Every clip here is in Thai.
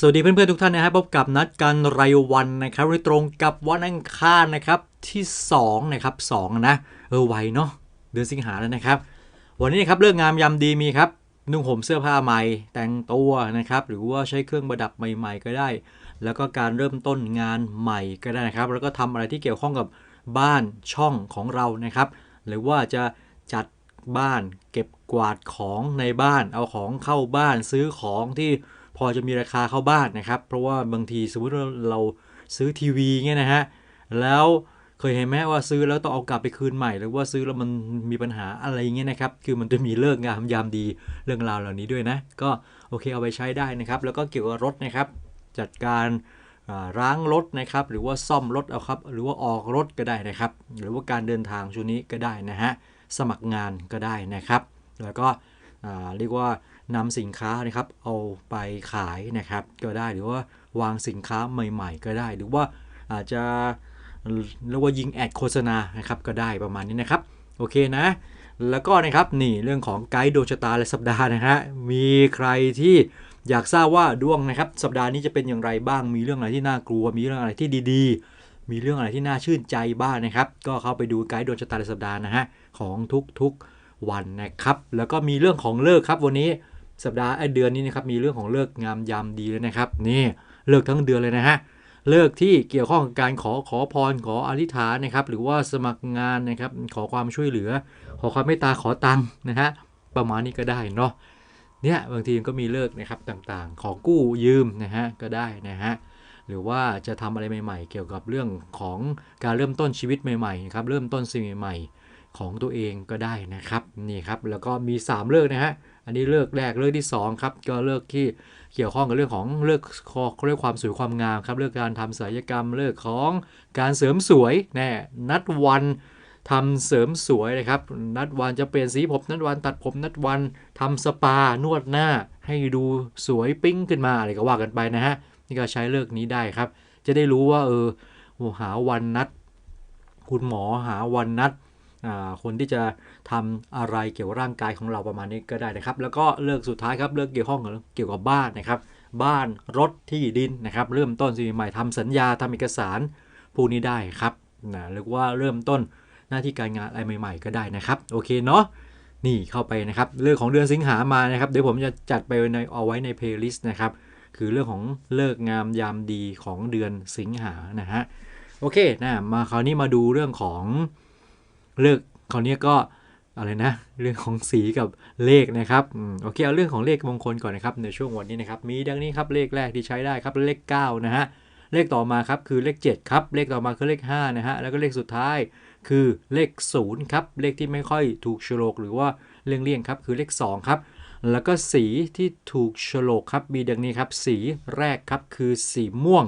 สวัสดีเพื่อนๆทุกท่านนะครับพบกับนัดกันรายวันนะครับโดยตรงกับวันอังคารนะครับที่2นะครับ2นะเออไวเนาะเดือนสิงหาแล้วนะครับ วันนี้นะครับเรื่องงามยามดีมีครับนุ่งห่มเสื้อผ้าใหม่ แต่งตัวนะครับ หรือว่าใช้เครื่องประดับใหม่ ๆ ก็ได้ แล้วก็การเริ่มต้นงานใหม่ก็ได้นะครับ แล้วก็ทำอะไรที่เกี่ยวข้องกับบ้านช่องของเรานะครับ หรือว่าจะจัดบ้านเก็บกวาดของในบ้าน เอาของเข้าบ้านซื้อของที่ พอจะมีราคาเข้าบ้านนะครับ เพราะว่าบางทีสมมติเราซื้อทีวีเงี้ยนะฮะแล้วเคยเห็นไหมว่าซื้อแล้วต้องเอากลับไปคืนใหม่หรือว่าซื้อแล้วมันมีปัญหาอะไรเงี้ยนะครับ คือมันจะมีเลิกงามยามดีเรื่องราวเหล่านี้ด้วยนะ ก็โอเคเอาไปใช้ได้นะครับ แล้วก็เกี่ยวกับรถนะครับ จัดการล้างรถนะครับ หรือว่าซ่อมรถเอาครับ หรือว่าออกรถก็ได้นะครับ หรือว่าการเดินทางช่วงนี้ก็ได้นะฮะสมัครงานก็ได้นะครับ แล้วก็เรียกว่า นำสินค้านะครับเอาไปขายนะครับก็ได้หรือว่าวางสินค้าใหม่ๆ ก็ได้ หรือว่าอาจจะเรียกว่ายิงแอดโฆษณานะครับก็ได้ประมาณนี้นะครับโอเคนะ แล้วก็นะครับนี่เรื่องของไกด์ดวงชะตาและสัปดาห์นะฮะมีใครที่อยากทราบว่าดวงนะครับ สัปดาห์นี้จะเป็นอย่างไรบ้างมีเรื่องอะไรที่น่ากลัว มีเรื่องอะไรที่ดีๆ มีเรื่องอะไรที่น่าชื่นใจบ้างนะครับ ก็เข้าไปดูไกด์ดวงชะตาและสัปดาห์นะฮะของทุกๆวันนะครับ แล้วก็มีเรื่องของเลิกครับวันนี้ สัปดาห์ไอเดือนนี้นะครับมีเรื่องของเลิกงามยามดีเลยนะครับ นี่เลิกทั้งเดือนเลยนะฮะเลิกที่เกี่ยวข้องกับการขอขอพรขออธิษฐานนะครับ หรือว่าสมัครงานนะครับ ขอความช่วยเหลือ ขอความเมตตาขอตังค์นะฮะประมาณนี้ก็ได้เนาะเนี่ยบางทีก็มีเลิกนะครับต่างๆ ขอกู้ยืมนะฮะก็ได้นะฮะหรือว่าจะทำอะไรใหม่ๆ เกี่ยวกับเรื่องของการเริ่มต้นชีวิตใหม่ๆนะครับเริ่มต้นสิ่งใหม่ๆของตัวเองก็ได้นะครับนี่ครับแล้วก็มี 3 เลิกนะฮะ อันนี้เลิกแรกเลิกที่2ครับก็เลิกที่เกี่ยวข้องกับเรื่องของเลิกคอเรื่องความสวยความงามครับเรื่องการทำศัลยกรรมเลิกของการเสริมสวยแน่นัดวันทำเสริมสวยนะครับ นัดวันจะเปลี่ยนสีผมนัดวันตัดผมนัดวันทำสปานวดหน้า ให้ดูสวยปิ้งขึ้นมาอะไรก็ว่ากันไปนะฮะนี่ก็ใช้เลิกนี้ได้ครับ จะได้รู้ว่าเออหาวันนัด คุณหมอหาวันนัด คนที่จะทำอะไรเกี่ยวกับร่างกายของเราประมาณนี้ก็ได้นะครับ แล้วก็เลิกสุดท้ายครับเลิกเกี่ยวข้องเกี่ยวกับบ้านนะครับ บ้านรถที่ดินนะครับ เริ่มต้นสิ่งใหม่ทำสัญญาทำเอกสารพวกนี้ได้ครับนะหรือว่าเริ่มต้นหน้าที่การงานอะไรใหม่ ๆ ก็ได้นะครับโอเคเนาะนี่เข้าไปนะครับเรื่องของเดือนสิงหามานะครับเดี๋ยวผมจะจัดไปในเอาไว้ในเพลย์ลิสต์นะครับคือเรื่องของเลิกงามยามดีของเดือนสิงหานะฮะโอเคนะมาคราวนี้มาดูเรื่องของ เลิกคราวนี้ก็อะไรนะ เรื่องของสีกับเลขนะครับโอเคเอาเรื่องของเลขมงคลก่อนนะครับในช่วงวันนี้นะครับมีดังนี้ครับเลขแรกที่ใช้ได้ครับเลข 9 นะฮะเลขต่อมาครับคือเลข 7 ครับ เลขต่อมาคือเลข5นะฮะแล้วก็เลขสุดท้ายคือเลข0ครับเลขที่ไม่ค่อยถูกโฉลกหรือว่าเลี่ยงๆครับคือเลข2ครับแล้วก็สีที่ถูกโฉลกครับมีดังนี้ครับ สีแรกครับคือสีม่วง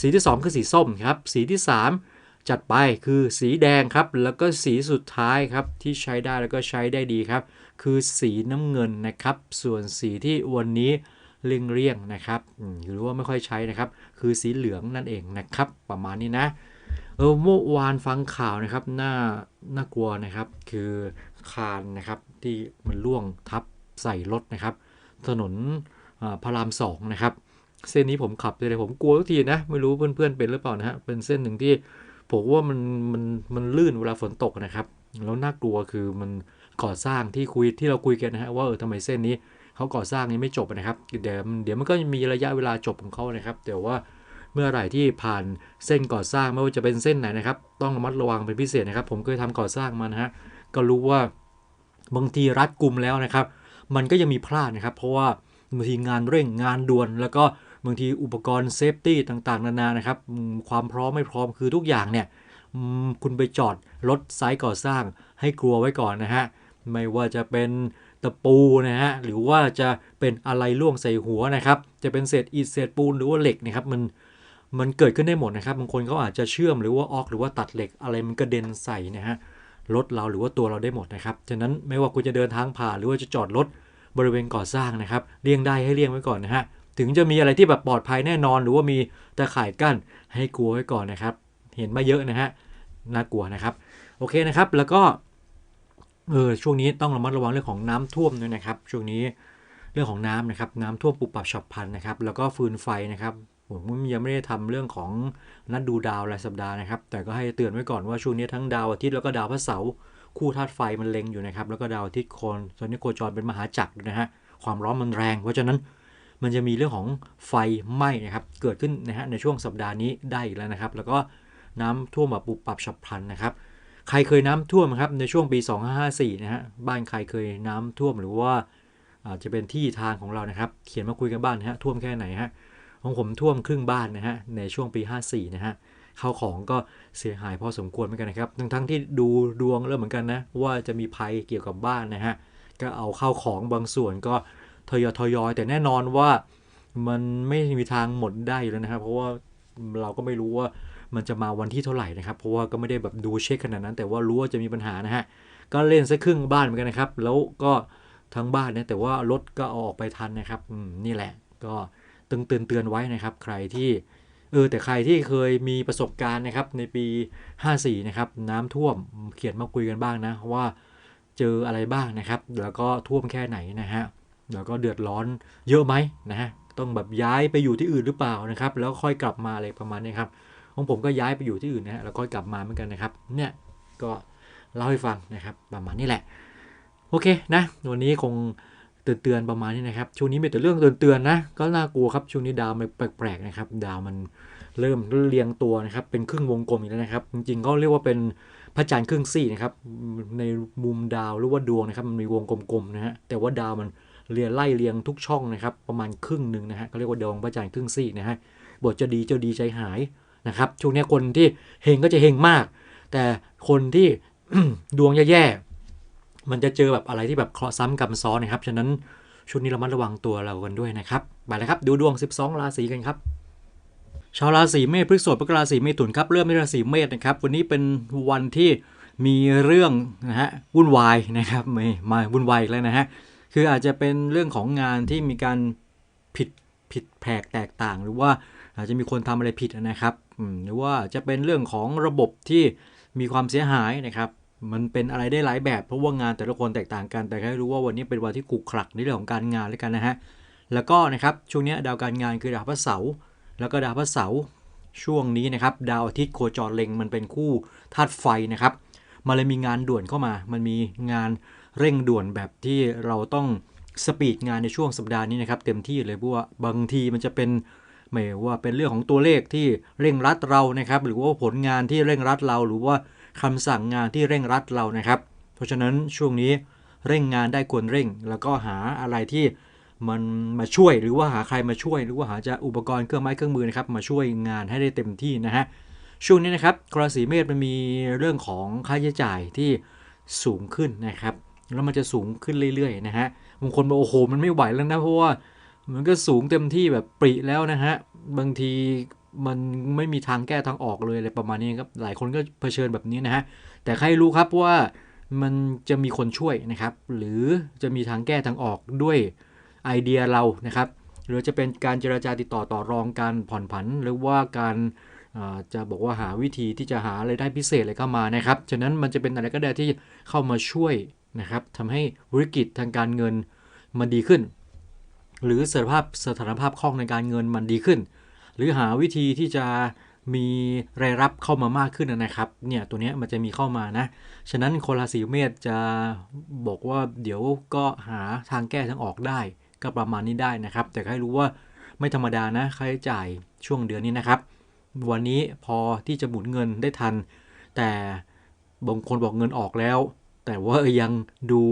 สีที่ 2 คือสีส้มครับ สีที่ 3 จัดไปคือสีแดงครับ แล้วก็สีสุดท้ายครับที่ใช้ได้แล้วก็ใช้ได้ดีครับ คือสีน้ำเงินนะครับ ส่วนสีที่วันนี้เลี่ยงเลี่ยงนะครับหรือว่าไม่ค่อยใช้นะครับ คือสีเหลืองนั่นเองนะครับ ประมาณนี้นะเออเมื่อวานฟังข่าวนะครับน่าน่ากลัวนะครับ คือคานนะครับที่มันล่วงทับใส่รถนะครับ ถนนพระรามสองนะครับ เส้นนี้ผมขับเลยผมกลัวทุกทีนะ ไม่รู้เพื่อนๆเป็นหรือเปล่านะฮะเป็นเส้นหนึ่งที่ ผมว่ามันมันมันลื่นเวลาฝนตกนะครับ แล้วน่ากลัวคือมันก่อสร้างที่คุยที่เราคุยกันนะฮะว่าเออทำไมเส้นนี้เขาก่อสร้างนี้ไม่จบนะครับเดี๋ยวเดี๋ยวมันก็มีระยะเวลาจบของเขานะครับแต่ว่าเมื่อไหร่ที่ผ่านเส้นก่อสร้างไม่ว่าจะเป็นเส้นไหนนะครับ ต้องระมัดระวังเป็นพิเศษนะครับ ผมเคยทำก่อสร้างมานะฮะก็รู้ว่าบางทีรัดกลุ่มแล้วนะครับ มันก็ยังมีพลาดนะครับ เพราะว่าบางทีงานเร่งงานด่วนแล้วก็ บางทีอุปกรณ์เซฟตี้ต่างๆ นานานะครับ ความพร้อมไม่พร้อมคือทุกอย่างเนี่ยคุณไปจอดรถไซต์ก่อสร้างให้กลัวไว้ก่อนนะฮะ ไม่ว่าจะเป็นตะปูนะฮะ หรือว่าจะเป็นอะไรล่วงใส่หัวนะครับ จะเป็นเศษอิฐเศษปูนหรือว่าเหล็กนะครับ มันมันเกิดขึ้นได้หมดนะครับ บางคนเขาอาจจะเชื่อมหรือว่าออกหรือว่าตัดเหล็กอะไรมันกระเด็นใส่นะฮะ รถเราหรือว่าตัวเราได้หมดนะครับ ฉะนั้นไม่ว่าคุณจะเดินทางผ่านหรือว่าจะจอดรถบริเวณก่อสร้างนะครับ เลี่ยงได้ให้เลี่ยงไว้ก่อนนะฮะ ถึงจะมีอะไรที่แบบปลอดภัยแน่นอน หรือว่ามีตะข่ายกั้นให้กลัวไว้ก่อนนะครับ เห็นมาเยอะนะฮะน่ากลัวนะครับ โอเคนะครับ แล้วก็เออช่วงนี้ต้องระมัดระวังเรื่องของน้ำท่วมด้วยนะครับ ช่วงนี้เรื่องของน้ำนะครับน้ำท่วมปุบปับฉับพลันนะครับ แล้วก็ฟืนไฟนะครับผมยังไม่ได้ทำเรื่องของนัดดูดาวรายสัปดาห์นะครับ แต่ก็ให้เตือนไว้ก่อนว่าช่วงนี้ทั้งดาวอาทิตย์แล้วก็ดาวพระเสาร์คู่ธาตุไฟมันเล็งอยู่นะครับ แล้วก็ดาวอาทิตย์โคนตอนนี้โคจรเป็นมหาจักรนะฮะความร้อนมันแรง เพราะฉะนั้น มันจะมีเรื่องของไฟไหม้นะครับ เกิดขึ้นนะฮะในช่วงสัปดาห์นี้ได้อีกแล้วนะครับ แล้วก็น้ำท่วมแบบปุบปับฉับพลันนะครับ ใครเคยน้ำท่วมครับในช่วงปี 2554 นะฮะบ้านใครเคยน้ำท่วมหรือว่าอาจจะเป็นที่ทางของเรานะครับ เขียนมาคุยกันบ้านนะฮะท่วมแค่ไหนฮะของผมท่วมครึ่งบ้านนะฮะในช่วงปี 54 นะฮะข้าวของก็เสียหายพอสมควรเหมือนกันนะครับ ทั้งทั้งที่ดูดวงแล้วเหมือนกันนะว่าจะมีภัยเกี่ยวกับบ้านนะฮะก็เอาเข้าวของบางส่วนก็ ทยอยทยอยแต่แน่นอนว่ามันไม่มีทางหมดได้อยู่แล้วนะครับ เพราะว่าเราก็ไม่รู้ว่ามันจะมาวันที่เท่าไหร่นะครับ เพราะว่าก็ไม่ได้แบบดูเช็คขนาดนั้น แต่ว่ารู้ว่าจะมีปัญหานะฮะก็เล่นสักครึ่งบ้านเหมือนกันนะครับ แล้วก็ทั้งบ้านเนี่ยแต่ว่ารถก็เอาออกไปทันนะครับนี่แหละ ก็ตึงเตือนเตือนไว้นะครับ ใครที่เออแต่ใครที่เคยมีประสบการณ์นะครับในปี 54 นะครับ น้ำท่วมเขียนมาคุยกันบ้างนะว่าเจออะไรบ้างนะครับ แล้วก็ท่วมแค่ไหนนะฮะ แล้วก็เดือดร้อนเยอะไหมนะฮะต้องแบบย้ายไปอยู่ที่อื่นหรือเปล่านะครับ แล้วค่อยกลับมาอะไรประมาณนี้ครับของผมก็ย้ายไปอยู่ที่อื่นนะฮะแล้วก็กลับมาเหมือนกันนะครับเนี่ยก็เล่าให้ฟังนะครับประมาณนี้แหละ โอเคนะวันนี้คงเตือนเตือนๆประมาณนี้นะครับ ช่วงนี้มีแต่เรื่องเตือนเตือนๆนะ ก็น่ากลัวครับช่วงนี้ดาวมันแปลกๆนะครับ ดาวมันเริ่มเรียงตัวนะครับ เป็นครึ่งวงกลมอีกแล้วนะครับ จริงๆก็เรียกว่าเป็นพระจันทร์ครึ่งซี่นะครับ ในมุมดาวหรือว่าดวงนะครับ มันมีวงกลมๆนะฮะแต่ว่าดาวมัน เรียงไล่เรียงทุกช่องนะครับ ประมาณครึ่งหนึ่งนะฮะก็เรียกว่าดวงพระจันทร์ครึ่งซี่นะฮะบทจะดีจะดีใจหายนะครับช่วงนี้คนที่เฮงก็จะเฮงมาก แต่คนที่ดวงแย่ๆมันจะเจอแบบอะไรที่แบบเคราะห์ซ้ำกรรมซ้อนนะครับฉะนั้นช่วงนี้เรามาระวังตัวเรากันด้วยนะครับไปเลยครับ ดูดวง 12 ราศีกันครับชาวราศีเมษพฤษภพกราศีเมถุนครับเริ่มที่ราศีเมษนะครับ วันนี้เป็นวันที่มีเรื่องนะฮะวุ่นวายนะครับไม่มาวุ่นวายอีกแล้วนะฮะ คืออาจจะเป็นเรื่องของงานที่มีการผิดผิดแผกแตกต่าง หรือว่าอาจจะมีคนทำอะไรผิดนะครับหรือว่าจะเป็นเรื่องของระบบที่มีความเสียหายนะครับ มันเป็นอะไรได้หลายแบบ เพราะว่างานแต่ละคนแตกต่างกัน แต่ให้รู้ว่าวันนี้เป็นวันที่ขรุขระในเรื่องของการงานแล้วกันนะฮะ แล้วก็นะครับช่วงนี้ดาวการงานคือดาวพระเสาร์แล้วก็ดาวพระเสาร์ช่วงนี้นะครับดาวอาทิตย์โคจรเล็งมันเป็นคู่ธาตุไฟนะครับ มันเลยมีงานด่วนเข้ามา มันมีงาน เร่งด่วนแบบที่เราต้องสปีดงานในช่วงสัปดาห์นี้นะครับ เต็มที่เลยเพราะว่าบางทีมันจะเป็นไม่ว่าเป็นเรื่องของตัวเลขที่เร่งรัดเรานะครับ หรือว่าผลงานที่เร่งรัดเรา หรือว่าคำสั่งงานที่เร่งรัดเรานะครับ เพราะฉะนั้นช่วงนี้เร่งงานได้ควรเร่ง แล้วก็หาอะไรที่มันมาช่วยหรือว่าหาใครมาช่วย หรือว่าหาจะอุปกรณ์เครื่องไม้เครื่องมือนะครับมาช่วยงานให้ได้เต็มที่นะฮะช่วงนี้นะครับราศีเมษมันมีเรื่องของค่าใช้จ่ายที่สูงขึ้นนะครับ แล้วมันจะสูงขึ้นเรื่อยๆนะฮะบางคนบอกโอ้โหมันไม่ไหวแล้วนะเพราะว่ามันก็สูงเต็มที่แบบปริแล้วนะฮะบางทีมันไม่มีทางแก้ทางออกเลยอะไรประมาณนี้ครับหลายคนก็เผชิญแบบนี้นะฮะแต่ใครรู้ครับว่ามันจะมีคนช่วยนะครับ หรือจะมีทางแก้ทางออกด้วยไอเดียเรานะครับ หรือจะเป็นการเจราจาติดต่อต่อรองการผ่อนผัน หรือว่าการจะบอกว่าหาวิธีที่จะหาอะไรได้พิเศษอะไรเข้ามานะครับ ฉะนั้นมันจะเป็นอะไรก็ได้ที่เข้ามาช่วย นะครับทำให้ธุรกิจทางการเงินมันดีขึ้น หรือสถานภาพสถานภาพคล่องในการเงินมันดีขึ้น หรือหาวิธีที่จะมีรายรับเข้ามามากขึ้นนะครับ เนี่ยตัวนี้มันจะมีเข้ามานะ ฉะนั้นคนราศีเมษจะบอกว่าเดี๋ยวก็หาทางแก้ทางออกได้ ก็ประมาณนี้ได้นะครับ แต่ให้รู้ว่าไม่ธรรมดานะค่าใช้จ่ายช่วงเดือนนี้นะครับ วันนี้พอที่จะหมุนเงินได้ทัน แต่บางคนบอกเงินออกแล้ว แต่ว่ายังดู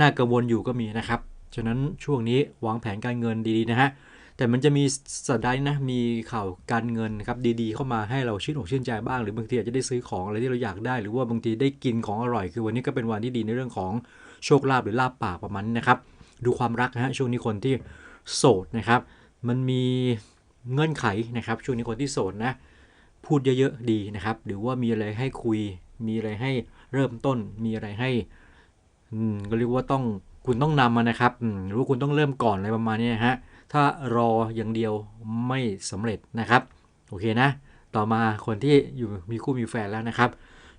น่ากังวลอยู่ก็มีนะครับ ฉะนั้นช่วงนี้วางแผนการเงินดีๆนะฮะ แต่มันจะมีสัปดาห์นะ มีข่าวการเงินครับดีๆ เข้ามาให้เราชื่นอกชื่นใจบ้าง หรือบางทีอาจจะได้ซื้อของอะไรที่เราอยากได้ หรือว่าบางทีได้กินของอร่อย คือวันนี้ก็เป็นวันที่ดีในเรื่องของโชคลาภหรือลาบปากประมาณนี้นะครับ ดูความรักนะฮะช่วงนี้คนที่โสดนะครับ มันมีเงื่อนไขนะครับ ช่วงนี้คนที่โสดนะ พูดเยอะๆดีนะครับ หรือว่ามีอะไรให้คุย มีอะไรให้ เริ่มต้นมีอะไรให้อก็เรียกว่าต้องคุณต้องนำมานะครับหรือว่าคุณต้องเริ่มก่อนอะไรประมาณนี้ฮะถ้ารออย่างเดียวไม่สำเร็จนะครับโอเคนะ ต่อมาคนที่อยู่มีคู่มีแฟนแล้วนะครับ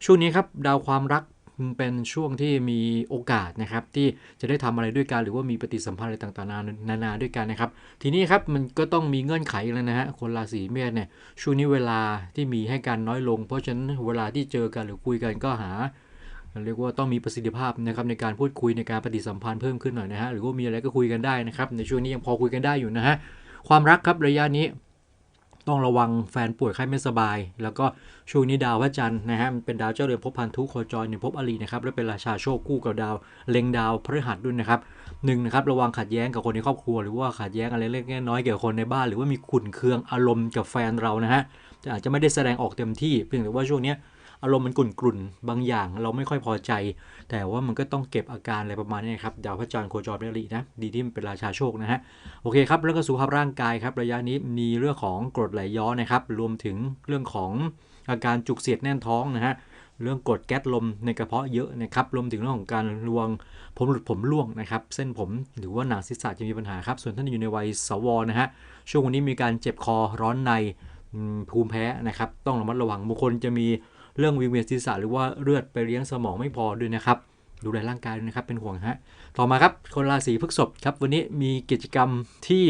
ช่วงนี้ครับดาวความรัก เป็นช่วงที่มีโอกาสนะครับที่จะได้ทำอะไรด้วยกันหรือว่ามีปฏิสัมพันธ์อะไรต่างๆ นานาด้วยกันนะครับ ทีนี้ครับมันก็ต้องมีเงื่อนไขแล้วนะฮะคนราศีเมษเนี่ยช่วงนี้เวลาที่มีให้กันน้อยลง เพราะฉะนั้นเวลาที่เจอกันหรือคุยกันก็หาเรียกว่าต้องมีประสิทธิภาพนะครับในการพูดคุยในการปฏิสัมพันธ์เพิ่มขึ้นหน่อยนะฮะหรือว่ามีอะไรก็คุยกันได้นะครับในช่วงนี้ยังพอคุยกันได้อยู่นะฮะความรักครับระยะนี้ ต้องระวังแฟนป่วยไข้ไม่สบาย แล้วก็ช่วงนี้ดาวพระจันทร์นะฮะมันเป็นดาวเจ้าเรือนภพพันธุโคจรอยู่ภพอลีนะครับและเป็นราชาโชคคู่กับดาวเล็งดาวพฤหัสด้วยนะครับหนึ่งนะครับระวังขัดแย้งกับคนในครอบครัว หรือว่าขัดแย้งอะไรเล็กน้อยเกี่ยวกับคนในบ้าน หรือว่ามีขุ่นเคืองอารมณ์กับแฟนเรานะฮะแต่อาจจะไม่ได้แสดงออกเต็มที่เพียงแต่ว่าช่วงนี้ อารมณ์มันกลุ่นๆบางอย่างเราไม่ค่อยพอใจ แต่ว่ามันก็ต้องเก็บอาการอะไรประมาณนี้ครับดาวพระจันทร์โคจรเป็นอลีนะ ดีที่มันเป็นราชาโชคนะฮะโอเคครับเรื่องกสุขภาพร่างกายครับระยะนี้มีเรื่องของกรดไหลย้อนนะครับรวมถึงเรื่องของอาการจุกเสียดแน่นท้องนะฮะเรื่องกรดแก๊สลมในกระเพาะเยอะนะครับ รวมถึงเรื่องของการรวงผมหลุดผมร่วงนะครับ เส้นผมหรือว่าหนังศีรษะจะมีปัญหาครับ ส่วนท่านอยู่ในวัยสวนะฮะ ช่วงวันนี้มีการเจ็บคอร้อนในภูมิแพ้นะครับ ต้องระมัดระวังบางคนจะมี เรื่องวิงเวียนศีรษะหรือว่าเลือดไปเลี้ยงสมองไม่พอด้วยนะครับ ดูแลร่างกายด้วยนะครับเป็นห่วงฮะต่อมาครับคนราศีพฤษภครับวันนี้มีกิจกรรมที่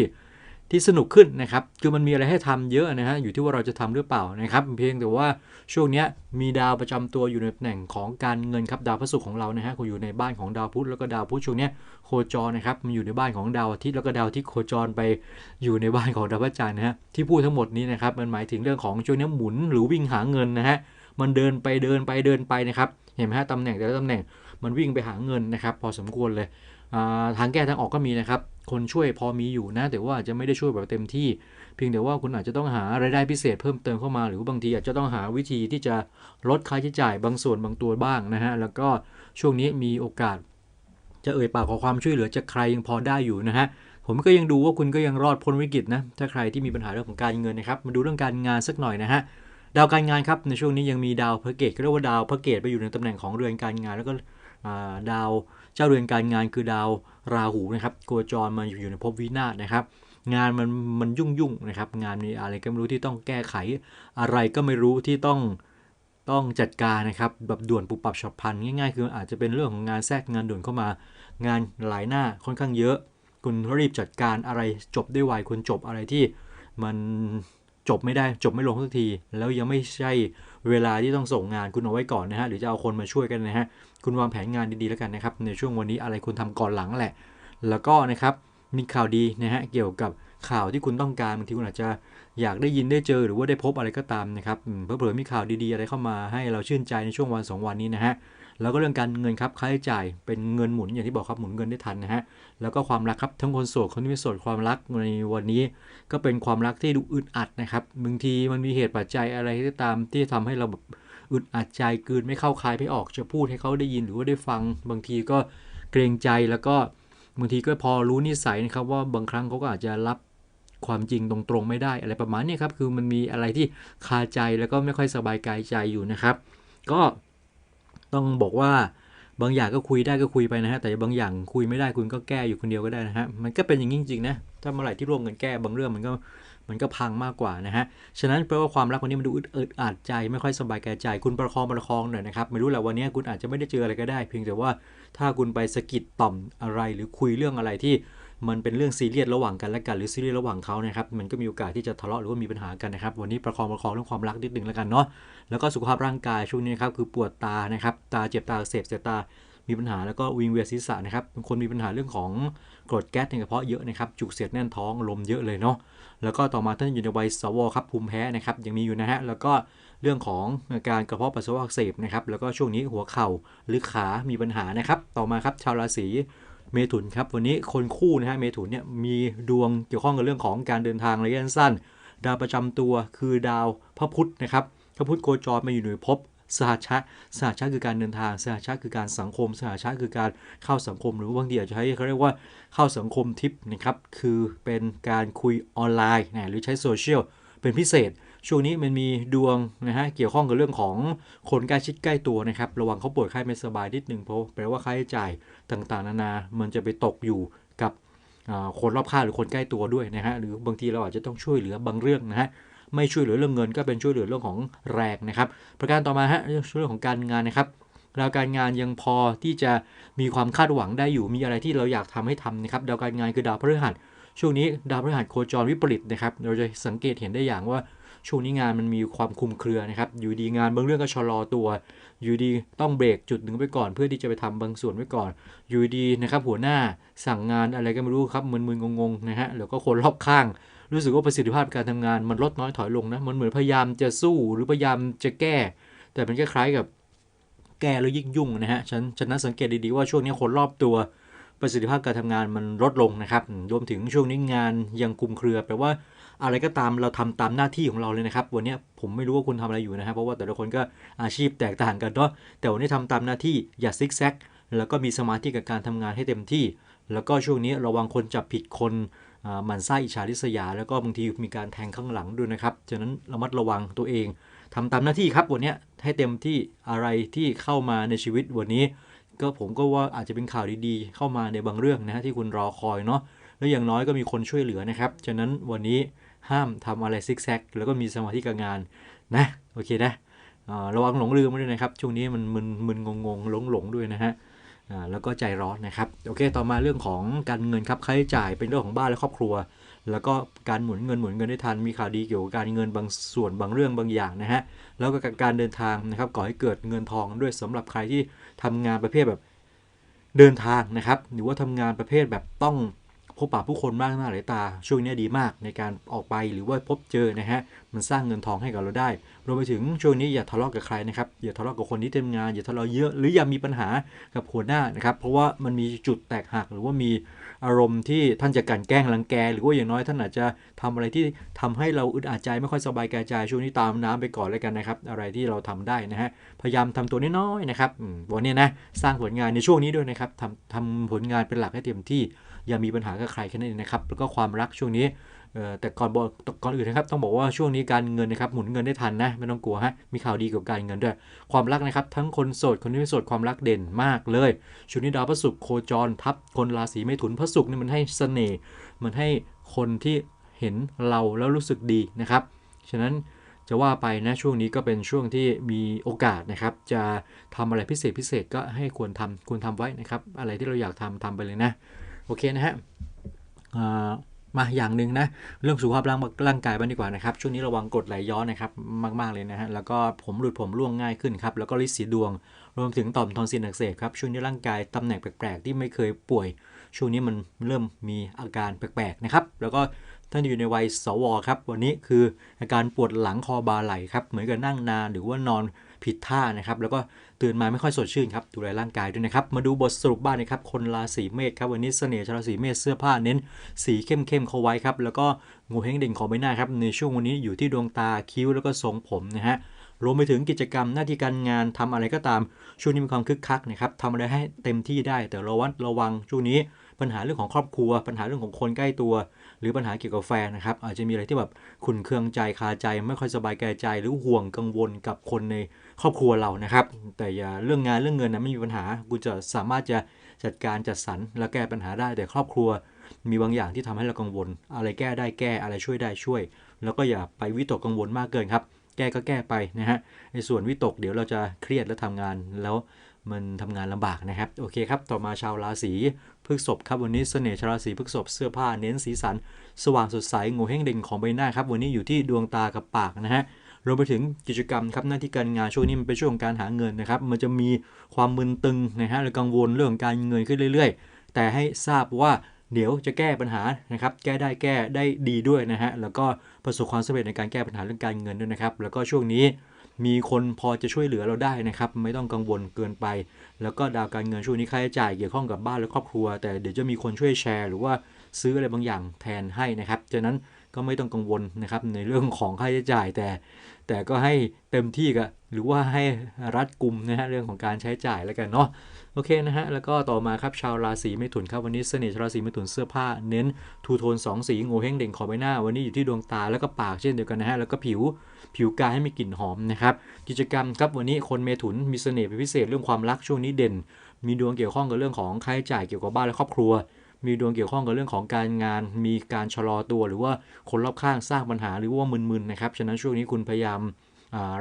ที่สนุกขึ้นนะครับคือมันมีอะไรให้ทำเยอะนะฮะอยู่ที่ว่าเราจะทำหรือเปล่านะครับเพียงแต่ว่าช่วงนี้มีดาวประจำตัวอยู่ในตำแหน่งของการเงินครับดาวพระศุกร์ของเรานะฮะอยู่ในบ้านของดาวพุธแล้วก็ดาวพุธช่วงนี้โคจรนะครับมันอยู่ในบ้านของดาวอาทิตย์แล้วก็ดาวที่โคจรไปอยู่ในบ้านของดาวพระจันทร์นะฮะที่พูดทั้งหมดนี้นะครับมันหมายถึงเรื่องของช่วงนี้หมุนหรือวิ่งหาเงินนะฮะ มันเดินไปเดินไปเดินไปนะครับ เห็นไหมฮะตำแหน่งแต่ละตำแหน่งมันวิ่งไปหาเงินนะครับ พอสมควรเลยทางแก้ทางออกก็มีนะครับ คนช่วยพอมีอยู่นะ แต่ว่าอาจจะไม่ได้ช่วยแบบเต็มที่ เพียงแต่ว่าคุณอาจจะต้องหารายได้พิเศษเพิ่มเติมเข้ามา หรือบางทีอาจจะต้องหาวิธีที่จะลดค่าใช้จ่ายบางส่วนบางตัวบ้างนะฮะ แล้วก็ช่วงนี้มีโอกาส จะเอ่ยปากขอความช่วยเหลือจากใครยังพอได้อยู่นะฮะ ผมก็ยังดูว่าคุณก็ยังรอดพ้นวิกฤตนะ ถ้าใครที่มีปัญหาเรื่องของการเงินนะครับ มาดูเรื่องการงานสักหน่อยนะฮะ ดาวการงานครับในช่วงนี้ยังมีดาวพระเกตเรียกว่าดาวพระเกตไปอยู่ในตำแหน่งของเรือนการงาน แล้วก็ดาวเจ้าเรือนการงานคือดาวราหูนะครับโคจรมาอยู่ในภพวินาศนะครับ งานมันมันยุ่งยุ่งนะครับ งานมีอะไรก็ไม่รู้ที่ต้องแก้ไข อะไรก็ไม่รู้ที่ต้องต้องจัดการนะครับแบบด่วนปุบปับฉับพลันง่ายๆ คืออาจจะเป็นเรื่องของงานแทรกงานด่วนเข้ามา งานหลายหน้าค่อนข้างเยอะ คุณรีบจัดการอะไรจบได้ไวคุณจบอะไรที่มัน จบไม่ได้จบไม่ลงสักที แล้วยังไม่ใช่เวลาที่ต้องส่งงานคุณเอาไว้ก่อนนะฮะหรือจะเอาคนมาช่วยกันนะฮะคุณวางแผนงานดีๆแล้วกันนะครับในช่วงวันนี้อะไรคุณทำก่อนหลังแหละ แล้วก็นะครับมีข่าวดีนะฮะเกี่ยวกับข่าวที่คุณต้องการบางทีคุณอาจจะอยากได้ยินได้เจอหรือว่าได้พบอะไรก็ตามนะครับเพื่อๆมีข่าวดีๆอะไรเข้ามาให้เราชื่นใจในช่วงวัน 2 วันนี้นะฮะ แล้วก็เรื่องการเงินครับค่าใช้จ่ายเป็นเงินหมุนอย่างที่บอกครับหมุนเงินได้ทันนะฮะแล้วก็ความรักครับทั้งคนโสดคนที่ไม่โสดความรักในวันนี้ ก็เป็นความรักที่ดูอึดอัดนะครับบางทีมันมีเหตุปัจจัยอะไรก็ตามที่ทำให้เราแบบอึดอัดใจกืนไม่เข้าคายไม่ออกจะพูดให้เขาได้ยินหรือว่าได้ฟัง บางทีก็เกรงใจแล้วก็บางทีก็พอรู้นิสัยนะครับว่าบางครั้งเขาก็อาจจะรับความจริงตรงๆไม่ได้อะไรประมาณนี้ครับคือมันมีอะไรที่คาใจแล้วก็ไม่ค่อยสบายกายใจอยู่นะครับ ก็ ต้องบอกว่าบางอย่างก็คุยได้ก็คุยไปนะฮะแต่บางอย่างคุยไม่ได้คุณก็แก้อยู่คนเดียวก็ได้นะฮะมันก็เป็นอย่างนี้จริงๆนะถ้าเมื่อไหร่ที่ร่วมกันแก้บางเรื่องมันก็มันก็พังมากกว่านะฮะฉะนั้นแปลว่าความรักวันนี้มันดูอึดอัดใจไม่ค่อยสบายกายใจ คุณประคองประคองหน่อยนะครับไม่รู้แหละวันนี้คุณอาจจะไม่ได้เจออะไรก็ได้ เพียงแต่ว่าถ้าคุณไปสะกิดต่อมอะไรหรือคุยเรื่องอะไรที่ มันเป็นเรื่องซีเรียสระหว่างกันและกันหรือซีเรียสระหว่างเขานะครับมันก็มีโอกาสที่จะทะเลาะหรือว่ามีปัญหากันนะครับ วันนี้ประคองประคองเรื่องความรักนิดนึงแล้วกันเนาะแล้วก็สุขภาพร่างกายช่วงนี้ครับคือปวดตานะครับตาเจ็บตาเสพเสบตามีปัญหาแล้วก็วิงเวียนศีรษะนะครับบางคนมีปัญหาเรื่องของกรดแก๊สในกระเพาะเยอะนะครับจุกเสียดแน่นท้องลมเยอะเลยเนาะแล้วก็ต่อมาท่านอยู่ในวัยสวครับภูมิแพ้นะครับยังมีอยู่นะฮะแล้วก็เรื่องของการกระเพาะปัสสาวะอักเสบนะครับแล้วก็ช่วงนี้หัวเข่าหรือขามีปัญหานะครับ ต่อมาครับชาวราศี เมถุนครับวันนี้คนคู่นะฮะเมถุนเนี่ยมีดวงเกี่ยวข้องกับเรื่องของการเดินทางระยะสั้น ดาวประจำตัวคือดาวพระพุธนะครับพระพุธโคจรมาอยู่ในภพสหชาสหชาคือการเดินทาง สหชาคือการสังคม สหชาคือการเข้าสังคม หรือบางทีอาจจะใช้เขาเรียกว่าเข้าสังคมทิปนะครับ คือเป็นการคุยออนไลน์นะหรือใช้โซเชียลเป็นพิเศษ ช่วงนี้มันมีดวงนะฮะเกี่ยวข้องกับเรื่องของคนใกล้ชิดใกล้ตัวนะครับ ระวังเขาป่วยไข้ไม่สบายนิดนึงเพราะแปลว่าค่าใช้จ่าย ต่างๆ นานา มันจะไปตกอยู่กับคนรอบข้างหรือคนใกล้ตัวด้วยนะฮะ หรือบางทีเราอาจจะต้องช่วยเหลือบางเรื่องนะฮะ ไม่ช่วยเหลือเรื่องเงินก็เป็นช่วยเหลือเรื่องของแรงนะครับ ประการต่อมาฮะเรื่องของการงานนะครับดาวการงานยังพอที่จะมีความคาดหวังได้อยู่ มีอะไรที่เราอยากทำให้ทำนะครับ ดาวการงานคือดาวพฤหัส ช่วงนี้ดาวพฤหัสโคจรวิปริตนะครับ เราจะสังเกตเห็นได้อย่างว่า ช่วงนี้งานมันมีความคุมเครือนะครับ อยู่ดีงานบางเรื่องก็ชะลอตัว อยู่ดีต้องเบรกจุดหนึ่งไปก่อน เพื่อที่จะไปทำบางส่วนไว้ก่อน อยู่ดีนะครับหัวหน้าสั่งงานอะไรก็ไม่รู้ครับมึนๆงงๆนะฮะแล้วก็คนรอบข้าง รู้สึกว่าประสิทธิภาพการทำงานมันลดน้อยถอยลงนะมันเหมือนพยายามจะสู้หรือพยายามจะแก้ แต่มันคล้ายๆกับแก้แล้วยิ่งยุ่งนะฮะฉันฉันน่าสังเกตดีๆว่าช่วงนี้คนรอบตัวประสิทธิภาพการทำงานมันลดลงนะครับรวมถึงช่วงนี้งานยังคุมเครือแปลว่า อะไรก็ตามเราทำตามหน้าที่ของเราเลยนะครับ วันนี้ผมไม่รู้ว่าคุณทำอะไรอยู่นะครับ เพราะว่าแต่ละคนก็อาชีพแตกต่างกันเนาะแต่วันนี้ทำตามหน้าที่อย่าซิกแซกแล้วก็มีสมาธิกับการทำงานให้เต็มที่ แล้วก็ช่วงนี้ระวังคนจับผิดคนหมั่นไส้อิจฉาริษยา แล้วก็บางทีมีการแทงข้างหลังด้วยนะครับฉะนั้นระมัดระวังตัวเองทำตามหน้าที่ครับวันนี้ให้เต็มที่อะไรที่เข้ามาในชีวิตวันนี้ ก็ผมก็ว่าอาจจะเป็นข่าวดีๆ เข้ามาในบางเรื่องนะฮะที่คุณรอคอยเนาะแล้วอย่างน้อยก็มีคนช่วยเหลือนะครับ ฉะนั้นวันนี้ ห้ามทำอะไรซิกแซกแล้วก็มีสมาธิกับงานนะโอเคนะระวังหลงลืมด้วยนะครับ ช่วงนี้มันมึนมึนงงงหลงหลงด้วยนะฮะแล้วก็ใจร้อนนะครับโอเค ต่อมาเรื่องของการเงินครับค่าใช้จ่ายเป็นเรื่องของบ้านและครอบครัว แล้วก็การหมุนเงินหมุนเงินได้ทันมีข่าวดีเกี่ยวกับการเงินบางส่วนบางเรื่องบางอย่างนะฮะแล้วก็การเดินทางนะครับก่อให้เกิดเงินทองด้วยสำหรับใครที่ทำงานประเภทแบบเดินทางนะครับ หรือว่าทำงานประเภทแบบต้อง บปะผู้คนมากหน้าหลายตา ช่วงนี้ดีมากในการออกไปหรือว่าพบเจอนะฮะมันสร้างเงินทองให้กับเราได้รวมไปถึงช่วงนี้อย่าทะเลาะกับใครนะครับอย่าทะเลาะกับคนที่ทำงานอย่าทะเลาะเยอะหรืออย่ามีปัญหากับหัวหน้านะครับเพราะว่ามันมีจุดแตกหักหรือว่ามีอารมณ์ที่ท่านจะกันแกล้งรังแก หรือว่าอย่างน้อยท่านอาจจะทำอะไรที่ทำให้เราอึดอัดใจไม่ค่อยสบายกายใจช่วงนี้ตามน้ำไปก่อนเลยกันนะครับอะไรที่เราทำได้นะฮะพยายามทำตัวน้อยๆนะครับวันนี้นะสร้างผลงานในช่วงนี้ด้วยนะครับทำทำผลงานเป็นหลักให้เต็มที่ อย่ามีปัญหากับใครแค่นั้นเองนะครับแล้วก็ความรักช่วงนี้แต่ก่อนบอกก่อนอื่นนะครับต้องบอกว่าช่วงนี้การเงินนะครับหมุนเงินได้ทันนะไม่ต้องกลัวฮะมีข่าวดีกับการเงินด้วย ความรักนะครับทั้งคนโสดคนที่ไม่โสดความรักเด่นมากเลยช่วงนี้ดาวพระศุกร์โคจรทับคนราศีไม่ถุนพระศุกร์นี่มันให้เสน่ห์มันให้คนที่เห็นเราแล้วรู้สึกดีนะครับฉะนั้นจะว่าไปนะช่วงนี้ก็เป็นช่วงที่มีโอกาสนะครับจะทำอะไรพิเศษพิเศษก็ให้ควรทำควรทำไว้นะครับอะไรที่เราอยากทำทำไปเลยนะ โอเคนะฮะมาอย่างหนึ่งนะเรื่องสุขภาพร่างร่างกายบ้างดีกว่านะครับช่วงนี้ระวังกดไหลย้อนนะครับมากๆเลยนะฮะแล้วก็ผมหลุดผมร่วงง่ายขึ้นครับแล้วก็ริดสีดวง รวมถึงต่อมทอนซิลอักเสบครับช่วงนี้ร่างกายตำแหน่งแปลกๆ ที่ไม่เคยป่วย ช่วงนี้มันเริ่มมีอาการแปลกๆนะครับแล้วก็ท่านอยู่ในวัยสวครับวันนี้คืออาการปวดหลังคอบาไหลครับเหมือนกับนั่งนานหรือว่านอน ผิดท่านะครับ แล้วก็ตื่นมาไม่ค่อยสดชื่นครับ ดูแลร่างกายด้วยนะครับ มาดูบทสรุปบ้านนะครับ คนราศีเมษครับ วันนี้เสน่ห์ชาวราศีเมษเสื้อผ้าเน้นสีเข้มๆเข้าไว้ครับ แล้วก็งูเฮงเด่งของใบหน้าครับ ในช่วงวันนี้อยู่ที่ดวงตาคิ้วแล้วก็ทรงผมนะฮะ รวมไปถึงกิจกรรมหน้าที่การงานทำอะไรก็ตาม ช่วงนี้มีความคึกคักนะครับทำอะไรให้เต็มที่ได้ แต่ระวัดระวังช่วงนี้ปัญหาเรื่องของครอบครัว ปัญหาเรื่องของคนใกล้ตัว หรือปัญหาเกี่ยวกับแฟนนะครับ อาจจะมีอะไรที่แบบขุนเคืองใจคาใจ ไม่ค่อยสบายกใจ หรือห่วงกังวลกับคนในครอบครัวเรานะครับ แต่อย่าเรื่องงานเรื่องเงินนะไม่มีปัญหากูจะสามารถจะจัดการจัดสรรและแก้ปัญหาได้แต่ครอบครัว มีบางอย่างที่ทำให้เรากังวล อะไรแก้ได้แก้อะไรช่วยได้ช่วย แล้วก็อย่าไปวิตกกังวลมากเกินครับ แก้ก็แก้ไปนะฮะในส่วนวิตกเดี๋ยวเราจะเครียดและทำงานแล้วมันทำงานลำบากนะครับ โอเคครับ ต่อมาชาวราศี พฤษภครับวันนี้เสน่ห์ชราศีพฤษภเสื้อผ้าเน้นสีสัน สว่างสดใสงูเฮงเด่งของใบหน้าครับวันนี้อยู่ที่ดวงตากับปากนะฮะรวมไปถึงกิจกรรมครับหน้าที่การงานช่วงนี้มันเป็นช่วงของการหาเงินนะครับมันจะมีความมึนตึงนะฮะหรือกังวลเรื่องการเงินขึ้นเรื่อย ๆ แต่ให้ทราบว่าเดี๋ยวจะแก้ปัญหานะครับแก้ได้แก้ได้ดีด้วยนะฮะแล้วก็ประสบความสำเร็จในการแก้ปัญหาเรื่องการเงินด้วยนะครับแล้วก็ช่วงนี้ มีคนพอจะช่วยเหลือเราได้นะครับ ไม่ต้องกังวลเกินไป แล้วก็ดาวการเงินช่วงนี้ค่าใช้จ่ายเกี่ยวข้องกับบ้านและครอบครัว แต่เดี๋ยวจะมีคนช่วยแชร์ หรือว่าซื้ออะไรบางอย่างแทนให้นะครับจากนั้นก็ไม่ต้องกังวลนะครับในเรื่องของค่าใช้จ่ายแต่ แต่ก็ให้เต็มที่กับหรือว่าให้รัดกลุ่มนะฮะเรื่องของการใช้จ่ายแล้วกันเนาะ โอเคนะฮะ แล้วก็ต่อมาครับชาวราศีเมถุนครับวันนี้เสน่ห์ชาวราศีเมถุนเสื้อผ้าเน้นทูโทน2สีงูเฮงเด่งขอใบหน้า วันนี้อยู่ที่ดวงตาแล้วก็ปากเช่นเดียวกันนะฮะ แล้วก็ผิวผิวกายให้มีกลิ่นหอมนะครับ กิจกรรมครับวันนี้คนเมถุนมีเสน่ห์เป็นพิเศษเรื่องความรักช่วงนี้เด่น มีดวงเกี่ยวข้องกับเรื่องของค่าใช้จ่ายเกี่ยวกับบ้านและครอบครัว มีดวงเกี่ยวข้องกับเรื่องของการงาน มีการชะลอตัว หรือว่าคนรอบข้างสร้างปัญหาหรือว่ามึนๆนะครับ ฉะนั้นช่วงนี้คุณพยายาม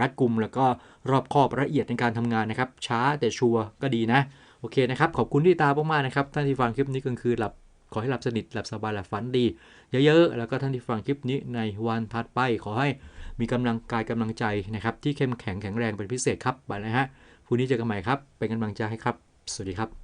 รัดกุมแล้วก็รอบคอบละเอียดในการทำงานนะครับ ช้าแต่ชัวร์ก็ดีนะ โอเคนะครับ ขอบคุณที่ตามมากๆนะครับ ท่านที่ฟังคลิปนี้กลางคืนหลับขอให้หลับสนิทหลับสบายหลับฝันดีเยอะๆ แล้วก็ท่านที่ฟังคลิปนี้ในวันถัดไป ขอให้มีกำลังกายกำลังใจนะครับ ที่เข้มแข็งแข็งแรงเป็นพิเศษครับไปนะฮะพรุ่งนี้เจอกันใหม่ครับเป็นกำลังใจให้ครับ สวัสดีครับ